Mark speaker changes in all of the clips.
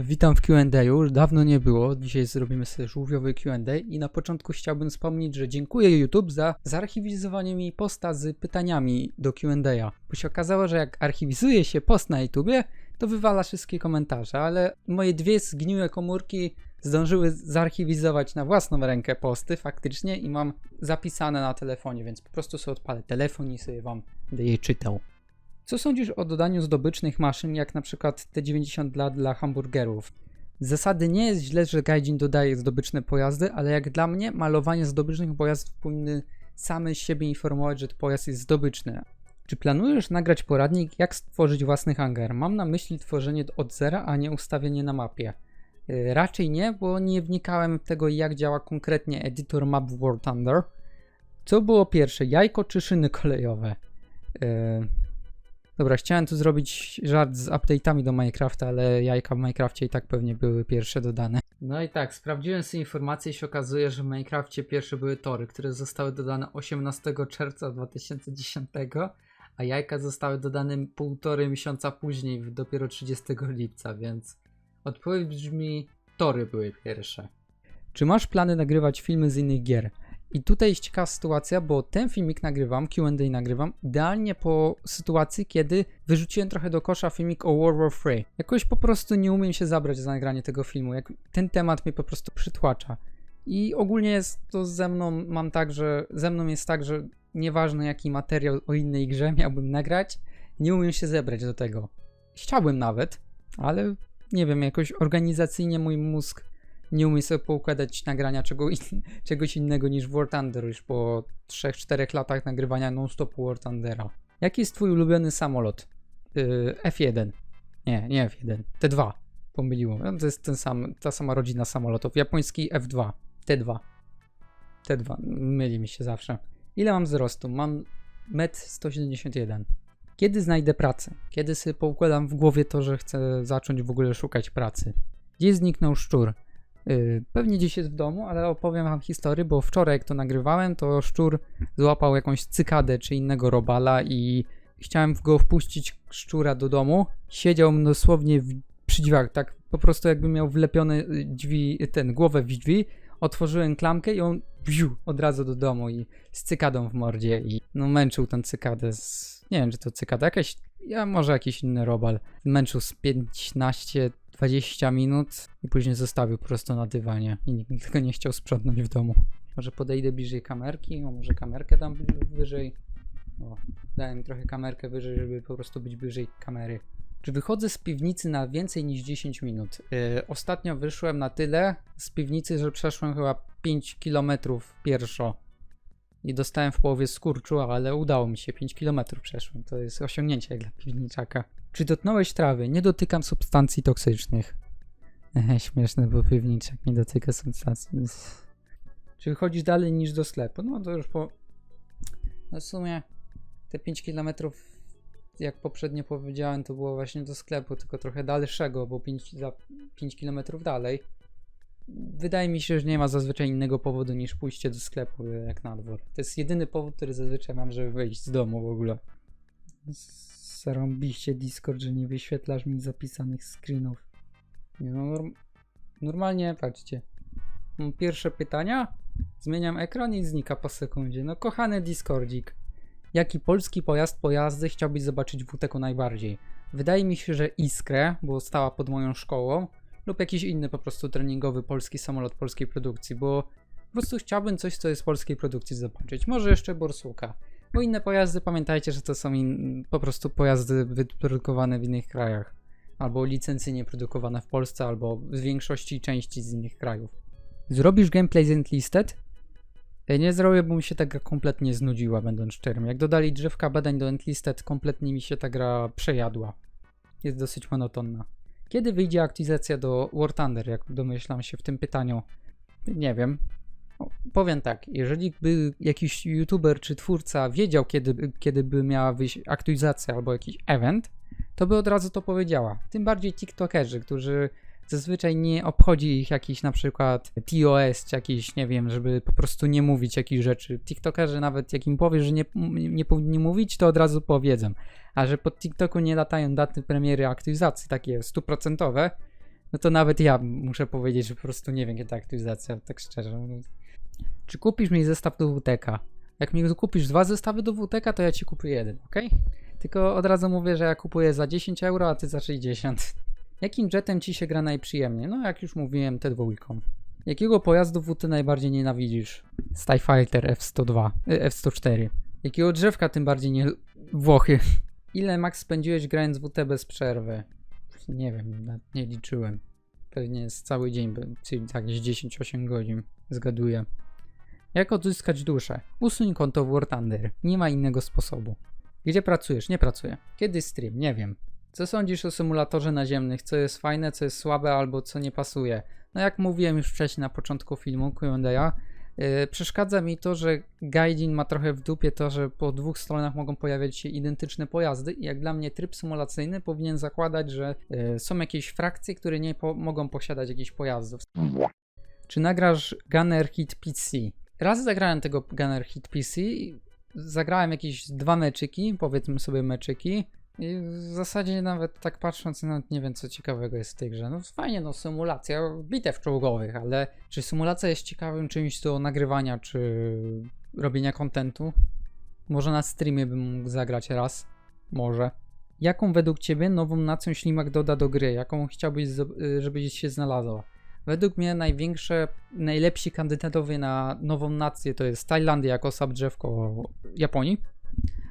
Speaker 1: Witam w Q&A, już dawno nie było, dzisiaj zrobimy sobie żółwiowy Q&A i na początku chciałbym wspomnieć, że dziękuję YouTube za zarchiwizowanie mi posta z pytaniami do Q&A, bo się okazało, że jak archiwizuje się post na YouTubie, to wywala wszystkie komentarze, ale moje dwie zgniłe komórki zdążyły zarchiwizować na własną rękę posty faktycznie i mam zapisane na telefonie, więc po prostu sobie odpalę telefon i sobie wam je czytał. Co sądzisz o dodaniu zdobycznych maszyn, jak na przykład T90 dla, dla hamburgerów? Z zasady nie jest źle, że Gaijin dodaje zdobyczne pojazdy, ale jak dla mnie malowanie zdobycznych pojazdów powinny same siebie informować, że pojazd jest zdobyczny. Czy planujesz nagrać poradnik, jak stworzyć własny hangar? Mam na myśli tworzenie od zera, a nie ustawienie na mapie. Yy, raczej nie, bo nie wnikałem w tego, jak działa konkretnie edytor map w War Thunder. Co było pierwsze, jajko czy szyny kolejowe? Yy, Dobra, chciałem tu zrobić żart z update'ami do Minecrafta, ale jajka w Minecrafcie i tak pewnie były pierwsze dodane. No i tak, sprawdziłem sobie informacje i się okazuje, że w Minecrafcie pierwsze były tory, które zostały dodane 18 czerwca 2010, a jajka zostały dodane półtorej miesiąca później, dopiero 30 lipca, więc odpowiedź brzmi tory były pierwsze. Czy masz plany nagrywać filmy z innych gier? I tutaj jest ciekawa sytuacja, bo ten filmik nagrywam, Q&A nagrywam, idealnie po sytuacji, kiedy wyrzuciłem trochę do kosza filmik o World War 3. Jakoś po prostu nie umiem się zabrać za nagranie tego filmu, jak ten temat mnie po prostu przytłacza. I ogólnie jest to ze mną, mam tak, że ze mną jest tak, że nieważne jaki materiał o innej grze miałbym nagrać, nie umiem się zebrać do tego. Chciałbym nawet, ale nie wiem, jakoś organizacyjnie mój mózg nie umie sobie poukładać nagrania czego in, czegoś innego niż War Thunder już po 3-4 latach nagrywania non-stop War Thundera. Jaki jest twój ulubiony samolot? Yy, F1. Nie, nie F1. T2. Pomyliło. No, To jest ten sam, ta sama rodzina samolotów. Japoński F2. T2. T2. Myli mi się zawsze. Ile mam wzrostu? Mam 1,171 m. Kiedy znajdę pracę? Kiedy sobie poukładam w głowie to, że chcę zacząć w ogóle szukać pracy? Gdzie zniknął szczur? Yy, Pewnie gdzieś jest w domu, ale opowiem wam historię, bo wczoraj jak to nagrywałem, to szczur złapał jakąś cykadę czy innego robala i chciałem go wpuścić szczura do domu. Siedział dosłownie w, przy drzwiach, tak po prostu jakby miał wlepione y, drzwi, ten, głowę w drzwi. Otworzyłem klamkę i on wziu, od razu do domu i z cykadą w mordzie i no męczył tę cykadę z... Nie wiem, czy to cykada, jakaś... Ja może jakiś inny robal. Męczył z 15 20 minut i później zostawił prosto na dywanie i nikt tego nie chciał sprzątnąć w domu. Może podejdę bliżej kamerki, o może kamerkę dam wyżej. O, dałem trochę kamerkę wyżej, żeby po prostu być bliżej kamery. Czy wychodzę z piwnicy na więcej niż 10 minut? Yy, ostatnio wyszłem na tyle z piwnicy, że przeszłem chyba 5 km pierwszo. I dostałem w połowie skurczu, ale udało mi się, 5 km przeszłem. To jest osiągnięcie jak dla piwniczaka. Czy dotknąłeś trawy? Nie dotykam substancji toksycznych. Śmieszne, bo piwniczak nie dotyka substancji. Czy chodzisz dalej niż do sklepu? No to już po... No w sumie te 5 km, jak poprzednio powiedziałem, to było właśnie do sklepu, tylko trochę dalszego, bo 5, za 5 km dalej. Wydaje mi się, że nie ma zazwyczaj innego powodu niż pójście do sklepu, jak na dwór. To jest jedyny powód, który zazwyczaj mam, żeby wyjść z domu w ogóle. Zarąbiście Discord, że nie wyświetlasz mi zapisanych screenów. No, norm normalnie, patrzcie. Mam pierwsze pytania, zmieniam ekran i znika po sekundzie. No kochany Discordzik, jaki polski pojazd pojazdy chciałbyś zobaczyć w WTK najbardziej? Wydaje mi się, że Iskrę, bo stała pod moją szkołą, lub jakiś inny po prostu treningowy polski samolot polskiej produkcji, bo po prostu chciałbym coś, co jest polskiej produkcji zobaczyć. Może jeszcze Borsuka. Bo inne pojazdy, pamiętajcie, że to są in, po prostu pojazdy wyprodukowane w innych krajach. Albo licencyjnie produkowane w Polsce, albo z większości części z innych krajów. Zrobisz gameplay z Entlisted? E, Nie zrobię, bo mi się ta gra kompletnie znudziła, będąc szczerym. Jak dodali drzewka badań do Entlisted, kompletnie mi się ta gra przejadła. Jest dosyć monotonna. Kiedy wyjdzie aktualizacja do War Thunder, jak domyślam się w tym pytaniu? Nie wiem. Powiem tak, jeżeli by jakiś youtuber czy twórca wiedział, kiedy, kiedy by miała wyjść aktualizacja albo jakiś event, to by od razu to powiedziała. Tym bardziej TikTokerzy, którzy zazwyczaj nie obchodzi ich jakiś na przykład TOS, czy jakiś, nie wiem, żeby po prostu nie mówić jakichś rzeczy. TikTokerzy nawet jak im powiesz, że nie, nie powinni mówić, to od razu powiedzą. A że pod TikToku nie latają daty premiery aktualizacji, takie stuprocentowe, no to nawet ja muszę powiedzieć, że po prostu nie wiem, kiedy ta aktualizacja, tak szczerze mówiąc. Czy kupisz mi zestaw do WTK? Jak mi kupisz dwa zestawy do WTK, to ja ci kupię jeden, ok? Tylko od razu mówię, że ja kupuję za 10 euro, a ty za 60. Jakim jetem ci się gra najprzyjemniej? No, jak już mówiłem, te dwójką. Jakiego pojazdu WT najbardziej nienawidzisz? Sty Fighter F102, y, F104. Jakiego drzewka tym bardziej nie... Włochy. Ile max spędziłeś grając WT bez przerwy? Nie wiem, nie liczyłem. Pewnie jest cały dzień, czyli tak gdzieś 10-8 godzin. Zgaduję. Jak odzyskać duszę? Usuń konto w War Thunder. Nie ma innego sposobu. Gdzie pracujesz? Nie pracuję. Kiedy stream? Nie wiem. Co sądzisz o symulatorze naziemnych? Co jest fajne, co jest słabe albo co nie pasuje? No jak mówiłem już wcześniej na początku filmu Q&A, yy, przeszkadza mi to, że Gaijin ma trochę w dupie to, że po dwóch stronach mogą pojawiać się identyczne pojazdy i jak dla mnie tryb symulacyjny powinien zakładać, że yy, są jakieś frakcje, które nie po mogą posiadać jakichś pojazdów. Czy nagrasz Gunner Hit PC? Raz zagrałem tego Gunner Hit PC, zagrałem jakieś dwa meczyki, powiedzmy sobie meczyki. I w zasadzie nawet tak patrząc, nawet nie wiem co ciekawego jest w tej grze. No fajnie, no symulacja bitew czołgowych, ale czy symulacja jest ciekawym czymś do nagrywania, czy robienia kontentu? Może na streamie bym mógł zagrać raz. Może. Jaką według ciebie nową nacją ślimak doda do gry? Jaką chciałbyś, y, żeby się znalazła? Według mnie największe, najlepsi kandydatowie na nową nację to jest Tajlandia jako subdrzewko Japonii.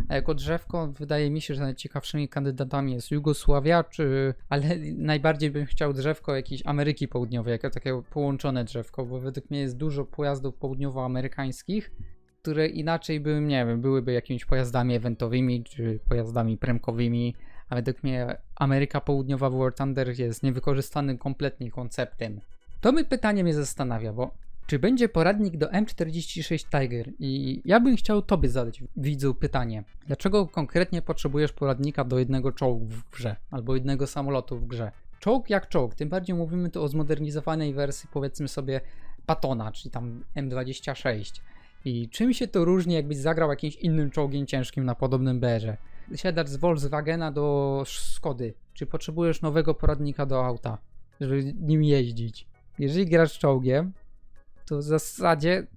Speaker 1: A jako drzewko wydaje mi się, że najciekawszymi kandydatami jest Jugosławia, czy, ale najbardziej bym chciał drzewko jakiejś Ameryki Południowej, jako takie połączone drzewko, bo według mnie jest dużo pojazdów południowoamerykańskich, które inaczej by, nie wiem, byłyby jakimiś pojazdami eventowymi, czy pojazdami premkowymi, a według mnie Ameryka Południowa w War Thunder jest niewykorzystanym kompletnie konceptem. To my pytanie mnie zastanawia, bo czy będzie poradnik do M46 Tiger? I ja bym chciał tobie zadać, widzu, pytanie. Dlaczego konkretnie potrzebujesz poradnika do jednego czołgu w grze, albo jednego samolotu w grze? Czołg jak czołg, tym bardziej mówimy tu o zmodernizowanej wersji, powiedzmy sobie, Patona, czyli tam M26. I czym się to różni, jakbyś zagrał jakimś innym czołgiem ciężkim na podobnym berze? Siadacz z Volkswagena do Skody. Czy potrzebujesz nowego poradnika do auta, żeby nim jeździć? Jeżeli grasz czołgiem, to w zasadzie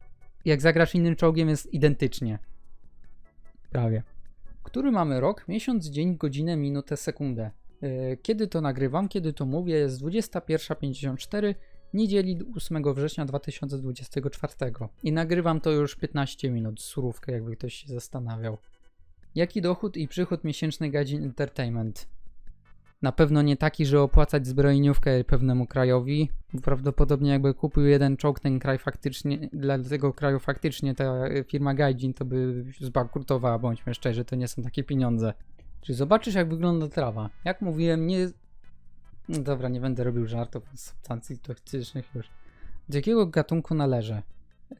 Speaker 1: jak zagrasz innym czołgiem jest identycznie. Prawie. Który mamy rok? Miesiąc, dzień, godzinę, minutę, sekundę. Yy, Kiedy to nagrywam, kiedy to mówię, jest 21.54 niedzieli 8 września 2024 i nagrywam to już 15 minut, surówkę jakby ktoś się zastanawiał. Jaki dochód i przychód miesięczny Gadzin Entertainment? Na pewno nie taki, że opłacać zbrojeniówkę pewnemu krajowi. Prawdopodobnie jakby kupił jeden czołg, ten kraj faktycznie, dla tego kraju faktycznie ta firma Gaijin to by zbankrutowała, bądźmy szczerzy, to nie są takie pieniądze. Czy zobaczysz jak wygląda trawa? Jak mówiłem, nie... Dobra, nie będę robił żartów z substancji toksycznych już. Do jakiego gatunku należy?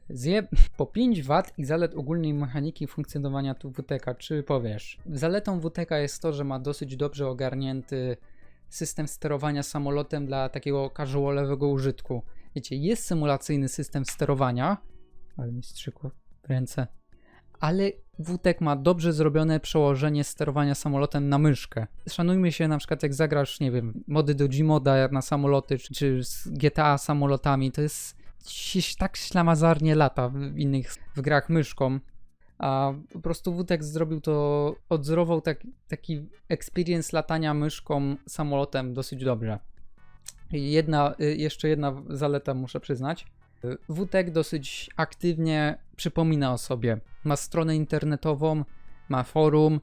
Speaker 1: Zje po 5 wad i zalet ogólnej mechaniki funkcjonowania tu WTK. Czy powiesz? Zaletą WTK jest to, że ma dosyć dobrze ogarnięty system sterowania samolotem dla takiego casualowego użytku. Wiecie, jest symulacyjny system sterowania, ale mi strzykło w ręce, ale WTEK ma dobrze zrobione przełożenie sterowania samolotem na myszkę. Szanujmy się na przykład jak zagrasz, nie wiem, mody do Gmoda na samoloty, czy, czy z GTA samolotami, to jest się tak ślamazarnie lata w innych w grach myszką, a po prostu WTEK zrobił to, odzorował tak, taki experience latania myszką samolotem dosyć dobrze. Jedna, y, jeszcze jedna zaleta muszę przyznać. WTEK dosyć aktywnie przypomina o sobie. Ma stronę internetową, ma forum.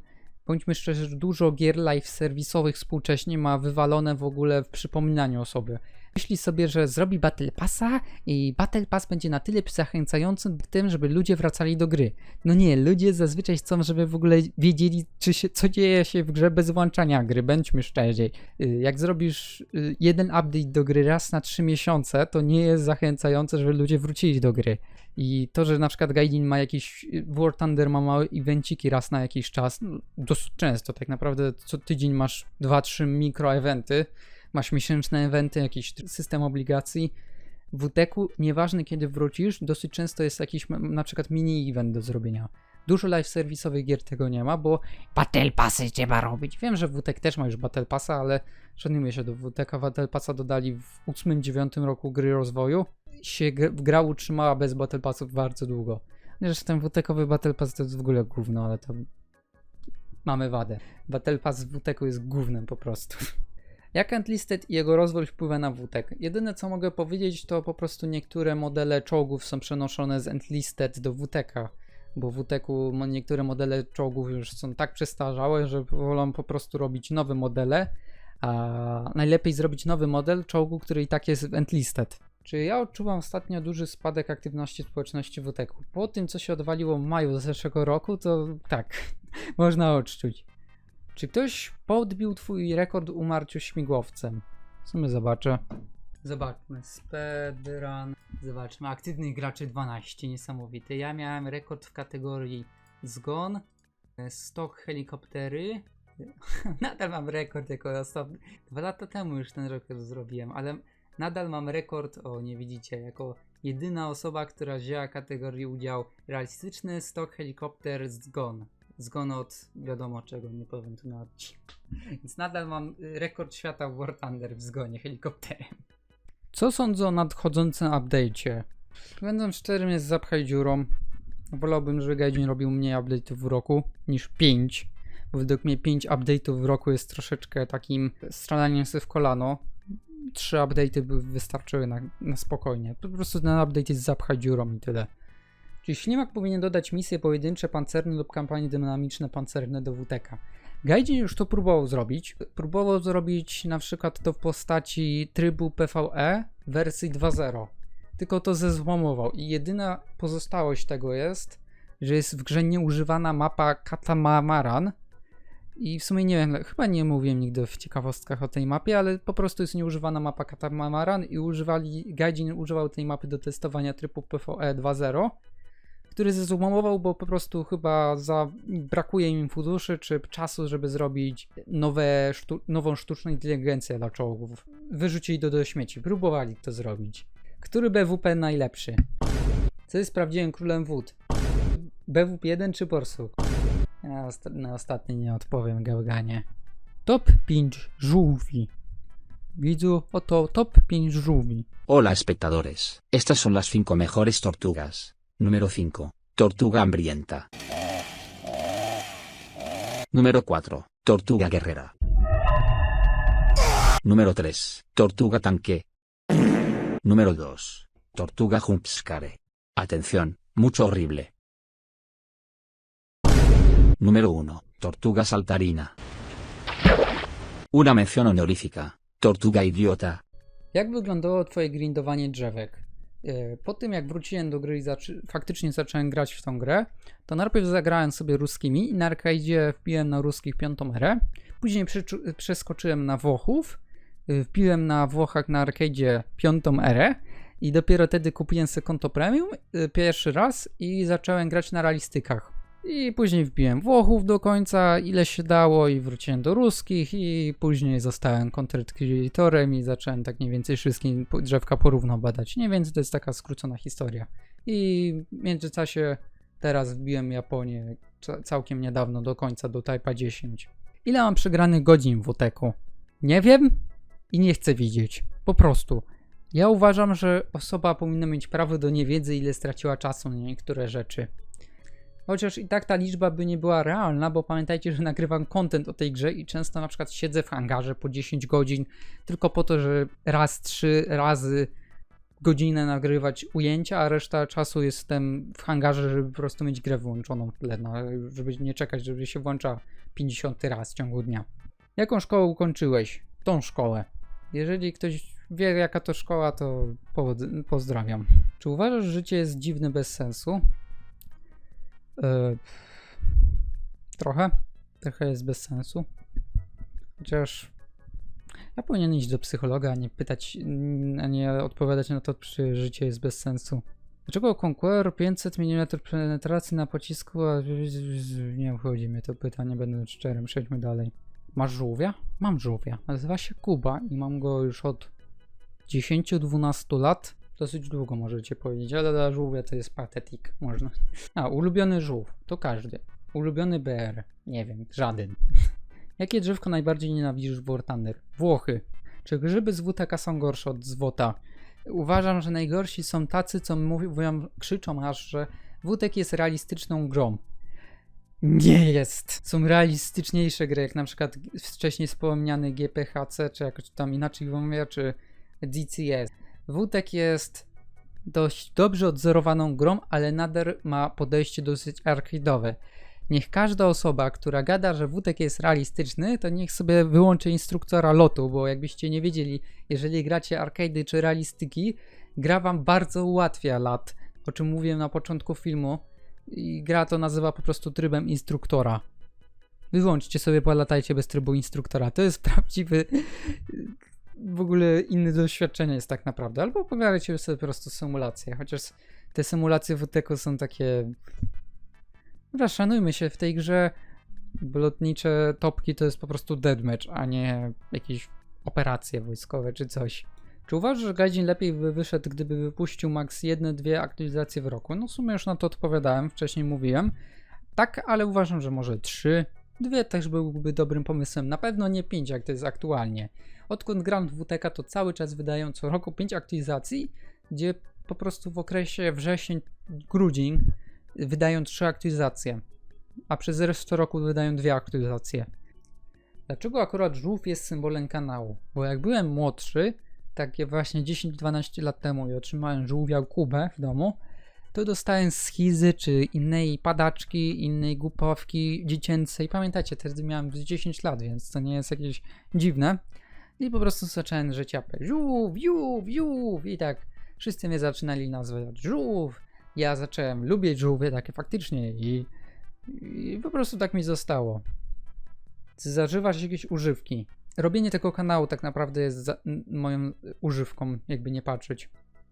Speaker 1: Bądźmy szczerzy, dużo gier live serwisowych współcześnie ma wywalone w ogóle w przypominaniu o sobie. Myśli sobie, że zrobi Battle Passa i Battle Pass będzie na tyle zachęcającym tym, żeby ludzie wracali do gry. No nie, ludzie zazwyczaj chcą, żeby w ogóle wiedzieli, czy się, co dzieje się w grze bez włączania gry, bądźmy szczerzy. Y, Jak zrobisz y, jeden update do gry raz na 3 miesiące, to nie jest zachęcające, żeby ludzie wrócili do gry. I to, że na przykład Gaijin ma jakiś, y, War Thunder ma małe evenciki raz na jakiś czas, no, dosyć często, tak naprawdę co tydzień masz 2-3 mikroeventy, masz miesięczne eventy, jakiś system obligacji. W WTEK-u, nieważne kiedy wrócisz, dosyć często jest jakiś na przykład mini event do zrobienia. Dużo live serwisowych gier tego nie ma, bo Battle Passy trzeba robić. Wiem, że WTEK też ma już Battle Passa, ale szanuję się do WTEK, Battle Passa dodali w 8-9 roku gry rozwoju. Się gr- gra utrzymała bez Battle Passów bardzo długo. Zresztą ten WTEKowy Battle Pass to jest w ogóle gówno, ale to mamy wadę. Battle Pass w WTEKu jest gównem po prostu. Jak Entlisted i jego rozwój wpływa na WTEK? Jedyne co mogę powiedzieć to po prostu niektóre modele czołgów są przenoszone z Entlisted do WTEKa, bo w niektóre modele czołgów już są tak przestarzałe, że wolą po prostu robić nowe modele, a najlepiej zrobić nowy model czołgu, który i tak jest w Entlisted. Czy ja odczuwam ostatnio duży spadek aktywności społeczności WTEKu? Po tym, co się odwaliło w maju zeszłego roku, to tak, można odczuć. Czy ktoś podbił twój rekord umarciu śmigłowcem? W sumie zobaczę. Zobaczmy. Speedrun. Zobaczmy. Aktywnych graczy 12. Niesamowite. Ja miałem rekord w kategorii zgon, stok helikoptery. Nadal mam rekord jako ostatni. Dwa lata temu już ten rekord zrobiłem, ale nadal mam rekord, o nie widzicie, jako jedyna osoba, która wzięła kategorię udział realistyczny stok helikopter zgon. Zgon od wiadomo czego, nie powiem tu na. Więc nadal mam y, rekord świata w War Thunder w zgonie helikopterem. Co sądzę o nadchodzącym update'cie? Będę szczerym, jest zapchaj dziurą. Wolałbym, żeby Gaijin robił mniej update'ów w roku niż 5. Bo według mnie 5 update'ów w roku jest troszeczkę takim stralaniem sobie w kolano. Trzy update'y by wystarczyły na, na spokojnie. Po prostu ten update jest zapchaj dziurą i tyle. Czyli Ślimak powinien dodać misje pojedyncze pancerne lub kampanie dynamiczne pancerne do WTK. Gaijin już to próbował zrobić. Próbował zrobić na przykład to w postaci trybu PvE wersji 2.0. Tylko to zezłomował i jedyna pozostałość tego jest, że jest w grze nieużywana mapa Katamamaran. I w sumie nie wiem, chyba nie mówiłem nigdy w ciekawostkach o tej mapie, ale po prostu jest nieużywana mapa Katamamaran i używali, Gaijin używał tej mapy do testowania trybu PvE 2.0 który zezłomował, bo po prostu chyba za, brakuje im funduszy czy czasu, żeby zrobić nowe, sztu, nową sztuczną inteligencję dla czołgów. Wyrzucili to do śmieci, próbowali to zrobić. Który BWP najlepszy? Co jest prawdziwym królem wód? BWP 1 czy Borsuk? Ja na ostatni nie odpowiem, gałganie. Top 5 żółwi. Widzu, oto top 5 żółwi.
Speaker 2: Hola espectadores, estas son las 5 mejores tortugas. Número 5. Tortuga hambrienta. Número 4. Tortuga guerrera. Número 3. Tortuga tanque. Número 2. Tortuga jumpscare. Atención, mucho horrible. Número 1. Tortuga saltarina. Una mención honorífica. Tortuga idiota.
Speaker 1: Jak wyglądało twoje grindowanie drzewek? E, Po tym jak wróciłem do gry i zaczy- faktycznie zacząłem grać w tą grę, to najpierw zagrałem sobie ruskimi i na arcadzie wbiłem na ruskich piątą erę. Później przeczu- przeskoczyłem na Włochów, y, wbiłem na Włochach na arcadzie piątą erę i dopiero wtedy kupiłem sobie konto premium y, pierwszy raz i zacząłem grać na realistykach. I później wbiłem Włochów do końca, ile się dało, i wróciłem do ruskich, i później zostałem content creatorem i zacząłem tak mniej więcej wszystkie drzewka porówno badać. Nie więcej to jest taka skrócona historia. I w międzyczasie teraz wbiłem Japonię ca- całkiem niedawno do końca, do Type'a 10. Ile mam przegranych godzin w WTEK-u? Nie wiem i nie chcę widzieć. Po prostu. Ja uważam, że osoba powinna mieć prawo do niewiedzy, ile straciła czasu na niektóre rzeczy. Chociaż i tak ta liczba by nie była realna, bo pamiętajcie, że nagrywam content o tej grze i często na przykład siedzę w hangarze po 10 godzin tylko po to, że raz, trzy razy godzinę nagrywać ujęcia, a reszta czasu jestem w hangarze, żeby po prostu mieć grę wyłączoną w tle, no, żeby nie czekać, żeby się włącza 50 raz w ciągu dnia. Jaką szkołę ukończyłeś? Tą szkołę. Jeżeli ktoś wie, jaka to szkoła, to pozdrawiam. Czy uważasz, że życie jest dziwne bez sensu? E, trochę. Trochę jest bez sensu. Chociaż ja powinien iść do psychologa, a nie pytać, a nie odpowiadać na to, czy życie jest bez sensu. Dlaczego Conqueror 500 mm penetracji na pocisku, a nie obchodzi mnie to pytanie, będę szczerym, przejdźmy dalej. Masz żółwia? Mam żółwia. Nazywa się Kuba i mam go już od 10-12 lat. Dosyć długo możecie powiedzieć, ale dla żółwia to jest patetik, można. A, ulubiony żółw, to każdy. Ulubiony BR, nie wiem, żaden. Jakie drzewko najbardziej nienawidzisz w War? Włochy. Czy grzyby z WTK są gorsze od zwota? Uważam, że najgorsi są tacy, co mówią, krzyczą aż, że WTK jest realistyczną grą. Nie jest. Są realistyczniejsze gry, jak na przykład wcześniej wspomniany GPHC, czy jakoś tam inaczej wymawia, czy DCS. WTEC jest dość dobrze odzorowaną grą, ale nadal ma podejście dosyć arcade'owe. Niech każda osoba, która gada, że WTEC jest realistyczny, to niech sobie wyłączy instruktora lotu, bo jakbyście nie wiedzieli, jeżeli gracie arcade'y czy realistyki, gra wam bardzo ułatwia lat, o czym mówiłem na początku filmu i gra to nazywa po prostu trybem instruktora. Wyłączcie sobie, polatajcie bez trybu instruktora. To jest prawdziwy, w ogóle inne doświadczenie jest tak naprawdę. Albo pogadajcie sobie po prostu symulacje, chociaż te symulacje WTK są takie... Dobra, szanujmy się w tej grze. Lotnicze topki to jest po prostu deadmatch, a nie jakieś operacje wojskowe czy coś. Czy uważasz, że Gaijin lepiej by wyszedł, gdyby wypuścił jedne, dwie aktualizacje w roku? No w sumie już na to odpowiadałem, wcześniej mówiłem. Tak, ale uważam, że może trzy. Dwie też byłby dobrym pomysłem. Na pewno nie pięć, jak to jest aktualnie. Odkąd gram w WTK, to cały czas wydają co roku pięć aktualizacji, gdzie po prostu w okresie wrzesień, grudzień wydają trzy aktualizacje, a przez resztę roku wydają dwie aktualizacje. Dlaczego akurat żółw jest symbolem kanału? Bo jak byłem młodszy, takie właśnie 10-12 lat temu i otrzymałem żółwia Kubę w domu, to dostałem schizy czy innej padaczki, innej głupawki dziecięcej. Pamiętacie, wtedy miałem z 10 lat, więc to nie jest jakieś dziwne. I po prostu zacząłem żyć apę. Żółw, żółw, żółw i tak wszyscy mnie zaczynali nazywać żółw. Ja zacząłem lubić żółwie takie faktycznie i, i po prostu tak mi zostało. Czy zażywasz jakieś używki? robienie tego kanału tak naprawdę jest za, moją używką, jakby nie patrzeć.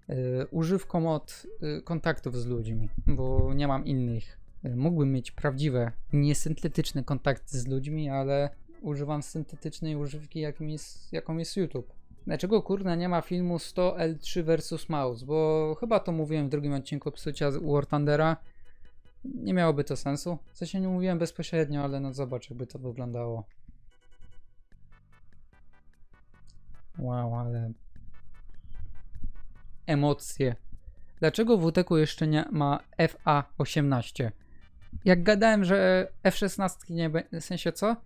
Speaker 1: Yy, używką od yy, kontaktów z ludźmi, bo nie mam innych. Yy, mógłbym mieć prawdziwe, niesyntetyczne kontakty z ludźmi, ale używam syntetycznej używki, jakim jest, jaką jest YouTube. Dlaczego kurna nie ma filmu 100 L3 vs Mouse? Bo chyba to mówiłem w drugim odcinku psucia War Thundera. Nie miałoby to sensu. W sensie nie mówiłem bezpośrednio, ale no zobacz, jakby to wyglądało. Wow, ale. Emocje. Dlaczego WTK jeszcze nie ma FA18? Jak gadałem, że F16 nie będzie, w sensie co?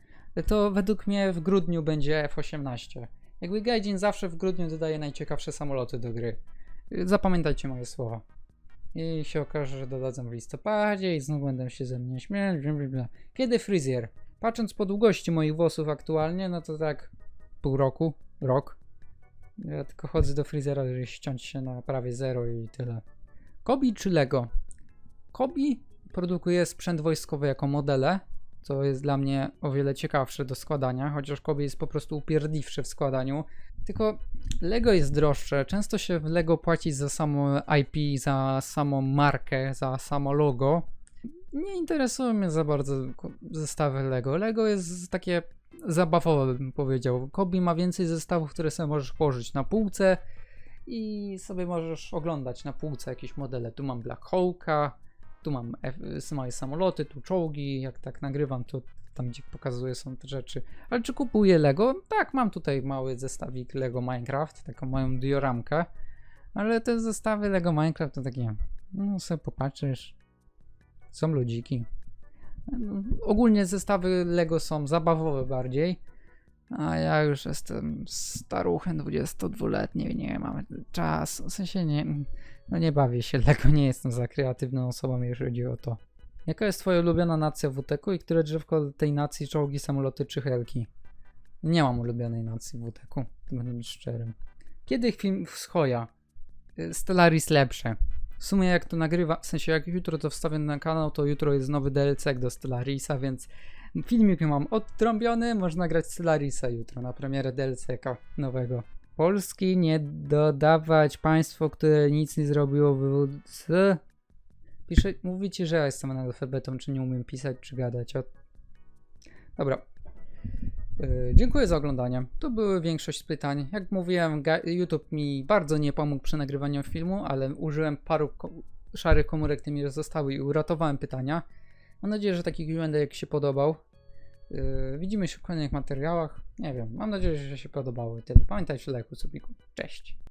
Speaker 1: To według mnie w grudniu będzie F18. Jakby Gaijin zawsze w grudniu dodaje najciekawsze samoloty do gry. Zapamiętajcie moje słowa. I się okaże, że dodadzą w listopadzie i znów będą się ze mnie śmiać. Kiedy fryzjer? Patrząc po długości moich włosów aktualnie, no to tak pół roku, rok. Ja tylko chodzę do fryzjera, żeby ściąć się na prawie zero i tyle. Kobi czy Lego? Kobi produkuje sprzęt wojskowy jako modele, co jest dla mnie o wiele ciekawsze do składania, chociaż Kobi jest po prostu upierdliwszy w składaniu. Tylko Lego jest droższe. Często się w Lego płaci za samo IP, za samą markę, za samo logo. Nie interesują mnie za bardzo zestawy Lego. Lego jest takie zabawowe, bym powiedział. Kobi ma więcej zestawów, które sobie możesz położyć na półce i sobie możesz oglądać na półce jakieś modele. Tu mam Black Hawka, tu mam małe samoloty, tu czołgi. Jak tak nagrywam, to tam gdzie pokazuję są te rzeczy. Ale czy kupuję Lego? Tak, mam tutaj mały zestawik Lego Minecraft, taką moją dioramkę. Ale te zestawy Lego Minecraft to takie, no sobie popatrzysz, są ludziki. No, Ogólnie zestawy Lego są zabawowe bardziej. A ja już jestem staruchem 22-letni, nie mam czasu. W sensie nie, no nie bawię się Lego, nie jestem za kreatywną osobą, jeżeli chodzi o to. Jaka jest twoja ulubiona nacja WTK i które drzewko tej nacji czołgi, samoloty czy helki? Nie mam ulubionej nacji WTK, to będę szczerym. Kiedy film schoja? Y, Stellaris lepsze. W sumie jak to nagrywa, w sensie jak jutro to wstawię na kanał, to jutro jest nowy DLC do Stellarisa, więc filmik mam odtrąbiony, można grać Stellarisa jutro na premierę DLC-ka nowego. Polski nie dodawać państwo, które nic nie zrobiło w wywódce. Pisze, mówicie, że ja jestem analfabetą, czy nie umiem pisać, czy gadać. O... Dobra. Yy, dziękuję za oglądanie. To były większość pytań. Jak mówiłem, YouTube mi bardzo nie pomógł przy nagrywaniu filmu, ale użyłem paru ko- szarych komórek, tymi że zostały i uratowałem pytania. Mam nadzieję, że taki Q&A jak się podobał. Yy, widzimy się w kolejnych materiałach. Nie wiem, mam nadzieję, że się podobało. i Tyle. Pamiętajcie o lajku, subiku. Cześć.